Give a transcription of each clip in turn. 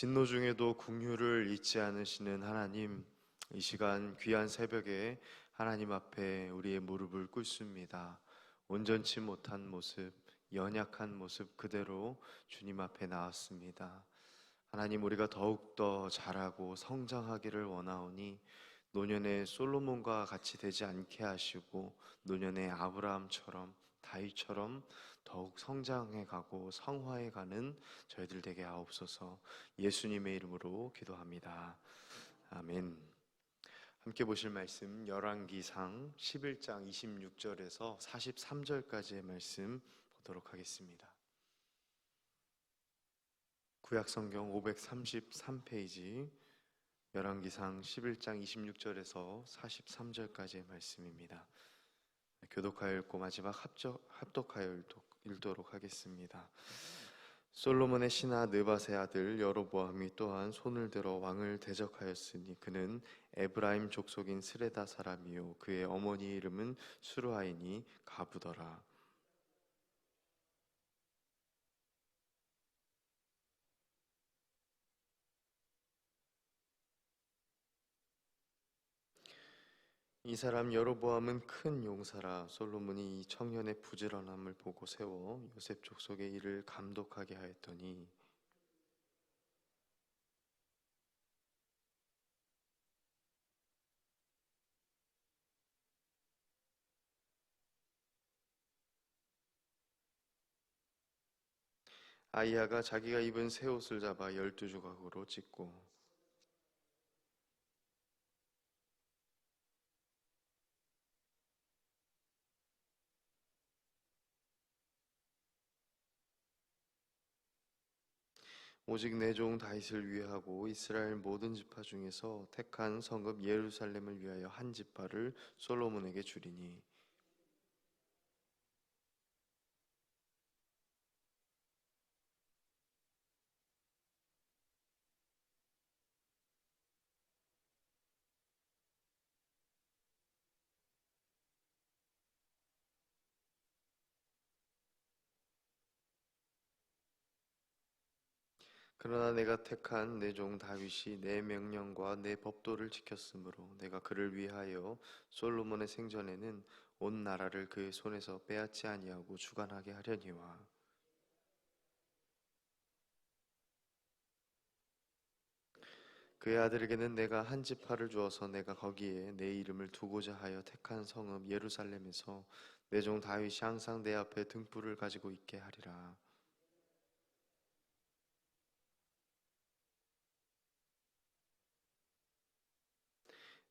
진노 중에도 궁휼을 잊지 않으시는 하나님, 이 시간 귀한 새벽에 하나님 앞에 우리의 무릎을 꿇습니다. 온전치 못한 모습, 연약한 모습 그대로 주님 앞에 나왔습니다. 하나님 우리가 더욱더 자라고 성장하기를 원하오니 노년의 솔로몬과 같이 되지 않게 하시고 노년의 아브라함처럼 다윗처럼 더욱 성장해 가고 성화해 가는 저희들 되게 하옵소서. 예수님의 이름으로 기도합니다. 아멘. 함께 보실 말씀 열왕기상 11장 26절에서 43절까지의 말씀 보도록 하겠습니다. 구약 성경 533페이지 열왕기상 11장 26절에서 43절까지의 말씀입니다. 교독하여 읽고 마지막 합적, 합독하여 읽도 록 하겠습니다. 솔로몬의 신하 느바세 아들 여로보암이 또한 손을 들어 왕을 대적하였으니 그는 에브라임 족속인 스레다 사람이요 그의 어머니 이름은 수르하이니 가부더라. 이 사람 여로보암은 큰 용사라 솔로몬이 이 청년의 부지런함을 보고 세워 요셉 족속의 일을 감독하게 하였더니 아이야가 자기가 입은 새 옷을 잡아 열두 조각으로 찢고 오직 내 종 다윗을 위하고 이스라엘 모든 지파 중에서 택한 성읍 예루살렘을 위하여 한 지파를 솔로몬에게 주리니 그러나 내가 택한 내 종 다윗이 내 명령과 내 법도를 지켰으므로 내가 그를 위하여 솔로몬의 생전에는 온 나라를 그의 손에서 빼앗지 아니하고 주관하게 하려니와 그의 아들에게는 내가 한 지파를 주어서 내가 거기에 내 이름을 두고자 하여 택한 성읍 예루살렘에서 내 종 다윗이 항상 내 앞에 등불을 가지고 있게 하리라.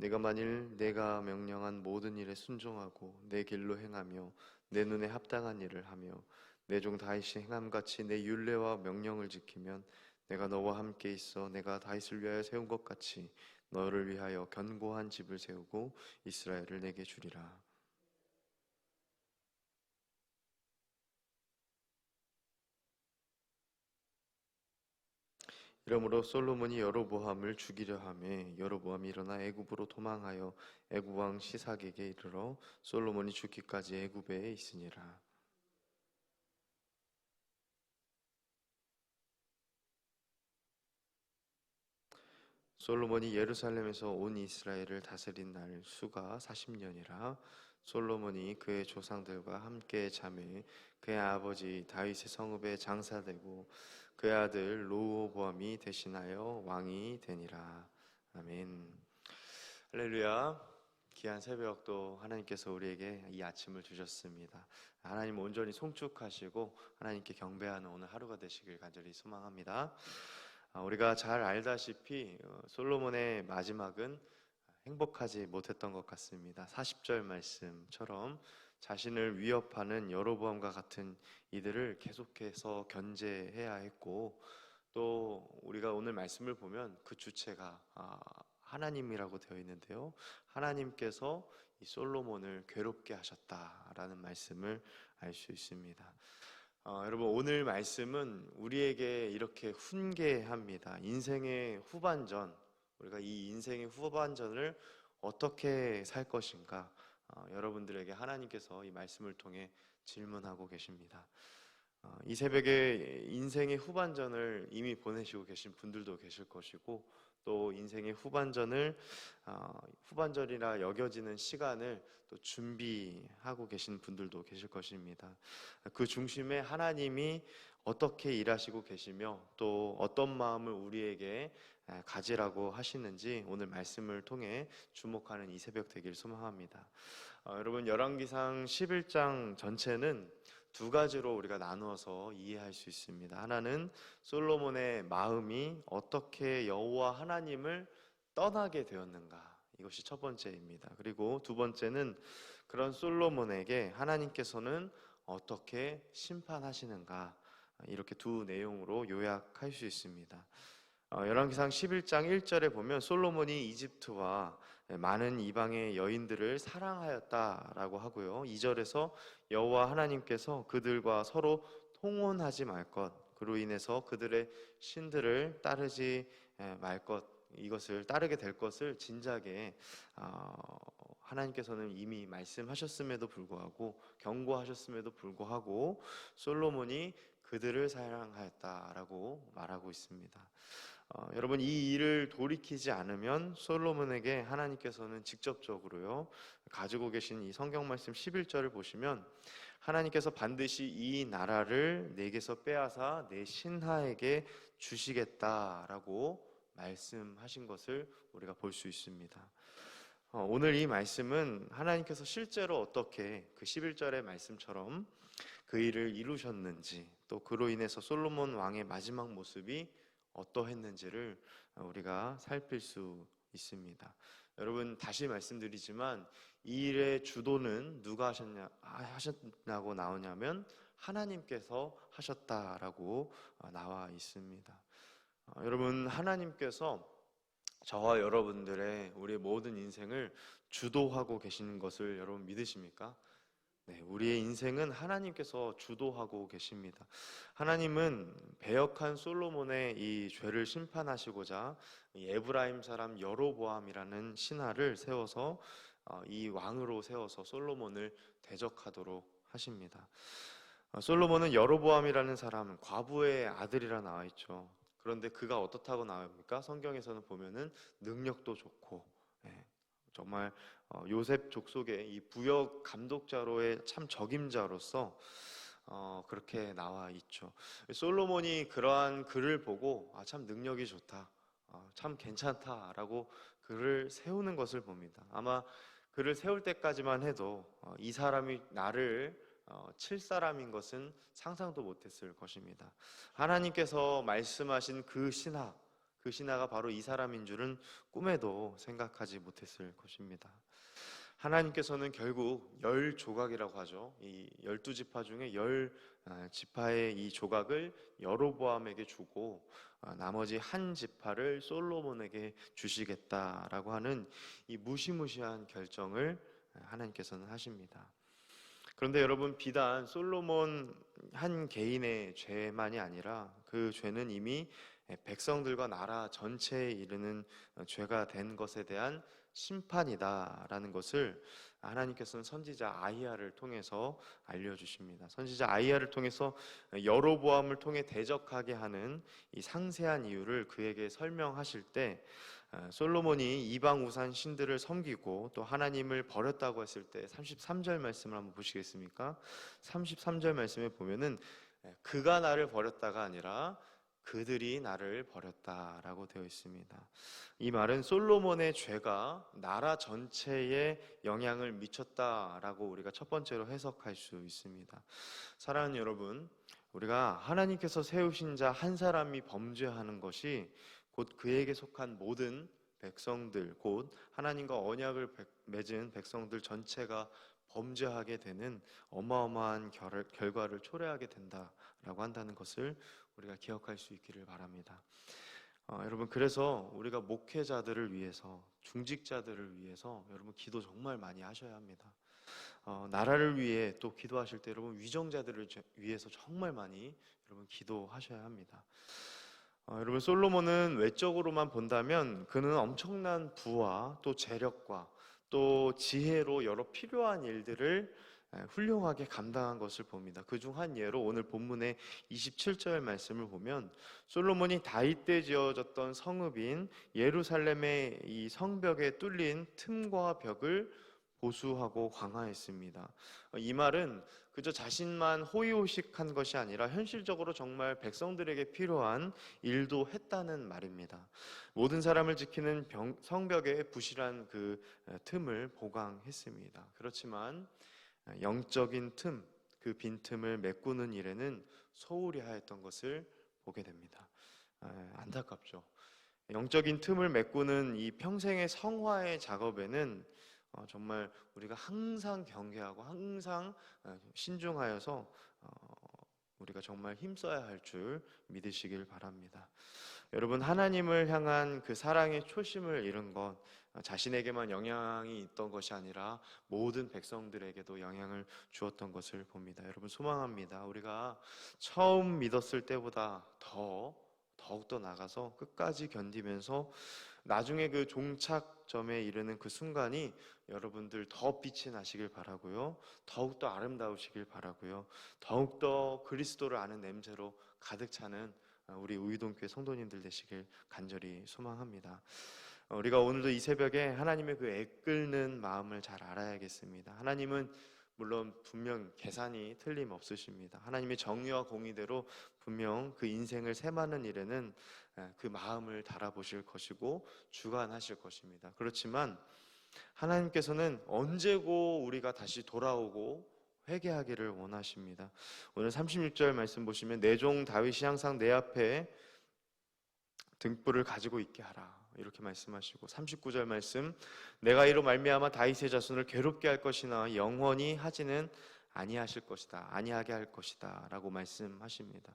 내가 만일 내가 명령한 모든 일에 순종하고 내 길로 행하며 내 눈에 합당한 일을 하며 내 종 다윗이 행함같이 내 율례와 명령을 지키면 내가 너와 함께 있어 내가 다윗을 위하여 세운 것 같이 너를 위하여 견고한 집을 세우고 이스라엘을 내게 주리라. 이러므로 솔로몬이 여로보암을 죽이려 함에 여로보암이 일어나 애굽으로 도망하여 애굽 왕 시삭에게 이르러 솔로몬이 죽기까지 애굽에 있으니라. 솔로몬이 예루살렘에서 온 이스라엘을 다스린 날 수가 40년이라 솔로몬이 그의 조상들과 함께 잠에 그의 아버지 다윗의 성읍에 장사되고 그의 아들 로보암이 대신하여 왕이 되니라. 아멘. 할렐루야. 귀한 새벽도 하나님께서 우리에게 이 아침을 주셨습니다. 하나님 온전히 송축하시고 하나님께 경배하는 오늘 하루가 되시길 간절히 소망합니다. 아, 우리가 잘 알다시피 어, 솔로몬의 마지막은 행복하지 못했던 것 같습니다. 40절 말씀처럼 자신을 위협하는 여로보암과 같은 이들을 계속해서 견제해야 했고 또 우리가 오늘 말씀을 보면 그 주체가 아, 하나님이라고 되어 있는데요. 하나님께서 이 솔로몬을 괴롭게 하셨다라는 말씀을 알 수 있습니다. 어, 여러분 오늘 말씀은 우리에게 이렇게 훈계합니다. 인생의 후반전 우리가 이 인생의 후반전을 어떻게 살 것인가 어, 여러분들에게 하나님께서 이 말씀을 통해 질문하고 계십니다. 어, 이 새벽에 인생의 후반전을 이미 보내시고 계신 분들도 계실 것이고 또 인생의 후반전을 어, 후반전이라 여겨지는 시간을 또 준비하고 계신 분들도 계실 것입니다. 그 중심에 하나님이 어떻게 일하시고 계시며 또 어떤 마음을 우리에게 에, 가지라고 하시는지 오늘 말씀을 통해 주목하는 이 새벽 되길 소망합니다. 어, 여러분 열왕기상 11장 전체는 두 가지로 우리가 나누어서 이해할 수 있습니다. 하나는 솔로몬의 마음이 어떻게 여호와 하나님을 떠나게 되었는가 이것이 첫 번째입니다. 그리고 두 번째는 그런 솔로몬에게 하나님께서는 어떻게 심판하시는가 이렇게 두 내용으로 요약할 수 있습니다. 어, 열왕기상 11장 1절에 보면 솔로몬이 이집트와 많은 이방의 여인들을 사랑하였다라고 하고요. 2절에서 여호와 하나님께서 그들과 서로 통혼하지 말 것, 그로 인해서 그들의 신들을 따르지 에, 말 것, 이것을 따르게 될 것을 진작에 어, 하나님께서는 이미 말씀하셨음에도 불구하고 경고하셨음에도 불구하고 솔로몬이 그들을 사랑하였다라고 말하고 있습니다. 어, 여러분 이 일을 돌이키지 않으면 솔로몬에게 하나님께서는 직접적으로요 가지고 계신 이 성경 말씀 11절을 보시면 하나님께서 반드시 이 나라를 내게서 빼앗아 내 신하에게 주시겠다라고 말씀하신 것을 우리가 볼 수 있습니다. 어, 오늘 이 말씀은 하나님께서 실제로 어떻게 그 11절의 말씀처럼 그 일을 이루셨는지 또 그로 인해서 솔로몬 왕의 마지막 모습이 어떠했는지를 우리가 살필 수 있습니다. 여러분 다시 말씀드리지만 이 일의 주도는 누가 하셨냐 하셨냐고 나오냐면 하나님께서 하셨다라고 어, 나와 있습니다. 어, 여러분 하나님께서 저와 여러분들의 우리 모든 인생을 주도하고 계시는 것을 여러분 믿으십니까? 네, 우리의 인생은 하나님께서 주도하고 계십니다. 하나님은 배역한 솔로몬의 이 죄를 심판하시고자 이 에브라임 사람 여로보암이라는 신하를 세워서 어, 이 왕으로 세워서 솔로몬을 대적하도록 하십니다. 어, 솔로몬은 여로보암이라는 사람 과부의 아들이라 나와 있죠. 그런데 그가 어떻다고 나옵니까? 성경에서는 보면은 능력도 좋고 예, 정말 어, 요셉 족속의 이 부역 감독자로의 참 적임자로서 어, 그렇게 나와 있죠. 솔로몬이 그러한 글을 보고 아, 참 능력이 좋다, 어, 참 괜찮다라고 글을 세우는 것을 봅니다. 아마 글을 세울 때까지만 해도 어, 이 사람이 나를 어, 칠 사람인 것은 상상도 못했을 것입니다. 하나님께서 말씀하신 그 신하, 그 신하가 바로 이 사람인 줄은 꿈에도 생각하지 못했을 것입니다. 하나님께서는 결국 열 조각이라고 하죠. 이 열두 지파 중에 열 아, 지파의 이 조각을 여로보암에게 주고 아, 나머지 한 지파를 솔로몬에게 주시겠다라고 하는 이 무시무시한 결정을 하나님께서는 하십니다. 그런데 여러분 비단 솔로몬 한 개인의 죄만이 아니라 그 죄는 이미 백성들과 나라 전체에 이르는 죄가 된 것에 대한 심판이다라는 것을 하나님께서는 선지자 아이야를 통해서 알려주십니다. 선지자 아이야를 통해서 여로보암을 통해 대적하게 하는 이 상세한 이유를 그에게 설명하실 때 어, 솔로몬이 이방 우산 신들을 섬기고 또 하나님을 버렸다고 했을 때 33절 말씀을 한번 보시겠습니까? 33절 말씀에 보면은 그가 나를 버렸다가 아니라 그들이 나를 버렸다라고 되어 있습니다. 이 말은 솔로몬의 죄가 나라 전체에 영향을 미쳤다라고 우리가 첫 번째로 해석할 수 있습니다. 사랑하는 여러분, 우리가 하나님께서 세우신 자 한 사람이 범죄하는 것이 곧 그에게 속한 모든 백성들, 곧 하나님과 언약을 맺은 백성들 전체가 범죄하게 되는 어마어마한 결과를 초래하게 된다라고 한다는 것을 우리가 기억할 수 있기를 바랍니다. 어, 여러분 그래서 우리가 목회자들을 위해서 중직자들을 위해서 여러분 기도 정말 많이 하셔야 합니다. 어, 나라를 위해 또 기도하실 때 여러분 위정자들을 위해서 정말 많이 여러분 기도하셔야 합니다. 어, 여러분 솔로몬은 외적으로만 본다면 그는 엄청난 부와 또 재력과 또 지혜로 여러 필요한 일들을 에, 훌륭하게 감당한 것을 봅니다. 그 중 한 예로 오늘 본문의 27절 말씀을 보면 솔로몬이 다윗 때 지어졌던 성읍인 예루살렘의 이 성벽에 뚫린 틈과 벽을 보수하고 강화했습니다. 어, 이 말은 그저 자신만 호의호식한 것이 아니라 현실적으로 정말 백성들에게 필요한 일도 했다는 말입니다. 모든 사람을 지키는 병- 성벽의 부실한 그 에, 틈을 보강했습니다. 그렇지만 에, 영적인 틈, 그 빈틈을 메꾸는 일에는 소홀히 하였던 것을 보게 됩니다. 에, 안타깝죠. 영적인 틈을 메꾸는 이 평생의 성화의 작업에는 어, 정말 우리가 항상 경계하고 항상 어, 신중하여서 어, 우리가 정말 힘써야 할 줄 믿으시길 바랍니다. 여러분 하나님을 향한 그 사랑의 초심을 잃은 것 어, 자신에게만 영향이 있던 것이 아니라 모든 백성들에게도 영향을 주었던 것을 봅니다. 여러분 소망합니다. 우리가 처음 믿었을 때보다 더 더욱더 나가서 끝까지 견디면서 나중에 그 종착점에 이르는 그 순간이 여러분들 더 빛이 나시길 바라고요. 더욱더 아름다우시길 바라고요. 더욱더 그리스도를 아는 냄새로 가득 차는 우리 우이동교회 성도님들 되시길 간절히 소망합니다. 어, 우리가 오늘도 이 새벽에 하나님의 그 애끓는 마음을 잘 알아야겠습니다. 하나님은 물론 분명 계산이 틀림없으십니다. 하나님의 정의와 공의대로 분명 그 인생을 셈하는 일에는 에, 그 마음을 달아보실 것이고 주관하실 것입니다. 그렇지만 하나님께서는 언제고 우리가 다시 돌아오고 회개하기를 원하십니다. 오늘 36절 말씀 보시면 내 종 다윗이 항상 내 앞에 등불을 가지고 있게 하라. 이렇게 말씀하시고 39절 말씀 내가 이로 말미암아 다윗의 자손을 괴롭게 할 것이나 영원히 하지는 아니하실 것이다. 아니하게 할 것이다라고 말씀하십니다.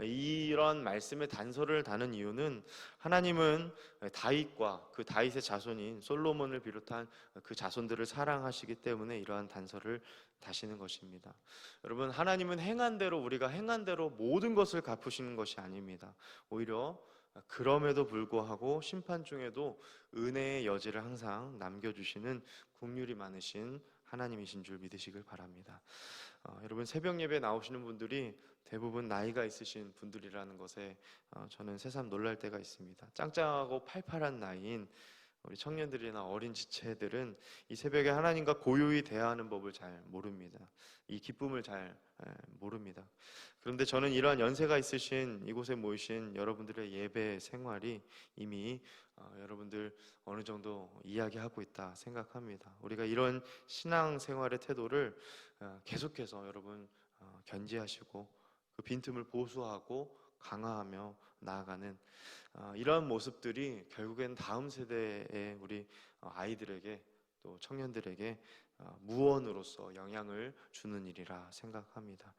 이런 말씀의 단서를 다는 이유는 하나님은 다윗과 그 다윗의 자손인 솔로몬을 비롯한 그 자손들을 사랑하시기 때문에 이러한 단서를 다시는 것입니다. 여러분 하나님은 행한 대로 우리가 행한 대로 모든 것을 갚으시는 것이 아닙니다. 오히려 그럼에도 불구하고 심판 중에도 은혜의 여지를 항상 남겨주시는 국률이 많으신 하나님이신 줄 믿으시길 바랍니다. 어, 여러분 새벽 예배 나오시는 분들이 대부분 나이가 있으신 분들이라는 것에 어, 저는 새삼 놀랄 때가 있습니다. 짱짱하고 팔팔한 나이인 우리 청년들이나 어린 지체들은 이 새벽에 하나님과 고요히 대화하는 법을 잘 모릅니다. 이 기쁨을 잘 에, 모릅니다. 그런데 저는 이러한 연세가 있으신 이곳에 모이신 여러분들의 예배 생활이 이미 어, 여러분들 어느 정도 이야기하고 있다 생각합니다. 우리가 이런 신앙 생활의 태도를 어, 계속해서 여러분 어, 견지하시고 그 빈틈을 보수하고 강화하며 나아가는 어, 이러한 모습들이 결국엔 다음 세대의 우리 어, 아이들에게 또 청년들에게 어, 무언으로서 영향을 주는 일이라 생각합니다.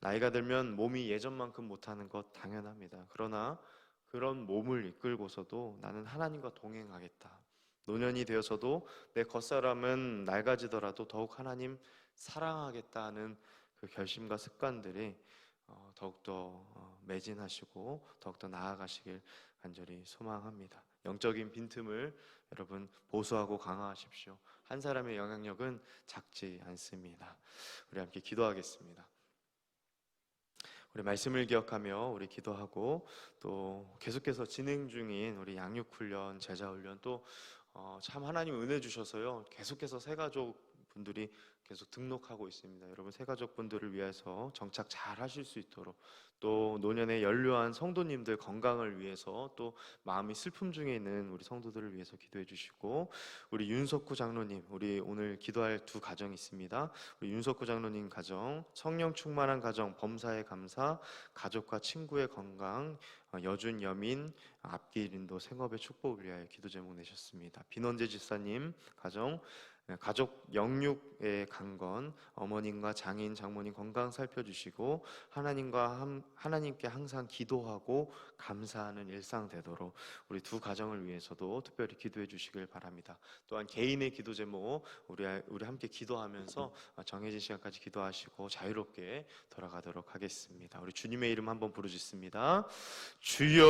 나이가 들면 몸이 예전만큼 못하는 것 당연합니다. 그러나 그런 몸을 이끌고서도 나는 하나님과 동행하겠다. 노년이 되어서도 내 겉사람은 낡아지더라도 더욱 하나님 사랑하겠다는 그 결심과 습관들이 어, 더욱더 어, 매진하시고 더욱더 나아가시길 간절히 소망합니다. 영적인 빈틈을 여러분 보수하고 강화하십시오. 한 사람의 영향력은 작지 않습니다. 우리 함께 기도하겠습니다. 우리 말씀을 기억하며 우리 기도하고 또 계속해서 진행 중인 우리 양육 훈련, 제자 훈련 또 어, 참 하나님 은혜 주셔서요. 계속해서 새 가족 분들이 계속 등록하고 있습니다. 여러분 새 가족 분들을 위해서 정착 잘 하실 수 있도록 또 노년에 연료한 성도님들 건강을 위해서 또 마음이 슬픔 중에 있는 우리 성도들을 위해서 기도해 주시고 우리 윤석구 장로님 우리 오늘 기도할 두 가정이 있습니다. 우리 윤석구 장로님 가정 성령 충만한 가정 범사에 감사 가족과 친구의 건강 어, 여준 여민 앞길 인도 생업의 축복을 위하여 기도 제목 내셨습니다. 비넌재 집사님 가정 네, 가족 영육의 강건 어머님과 장인 장모님 건강 살펴주시고 하나님과 함, 하나님께 항상 기도하고 감사하는 일상 되도록 우리 두 가정을 위해서도 특별히 기도해 주시길 바랍니다. 또한 개인의 기도 제목 우리 우리 함께 기도하면서 정해진 시간까지 기도하시고 자유롭게 돌아가도록 하겠습니다. 우리 주님의 이름 한번 부르짖습니다. 주여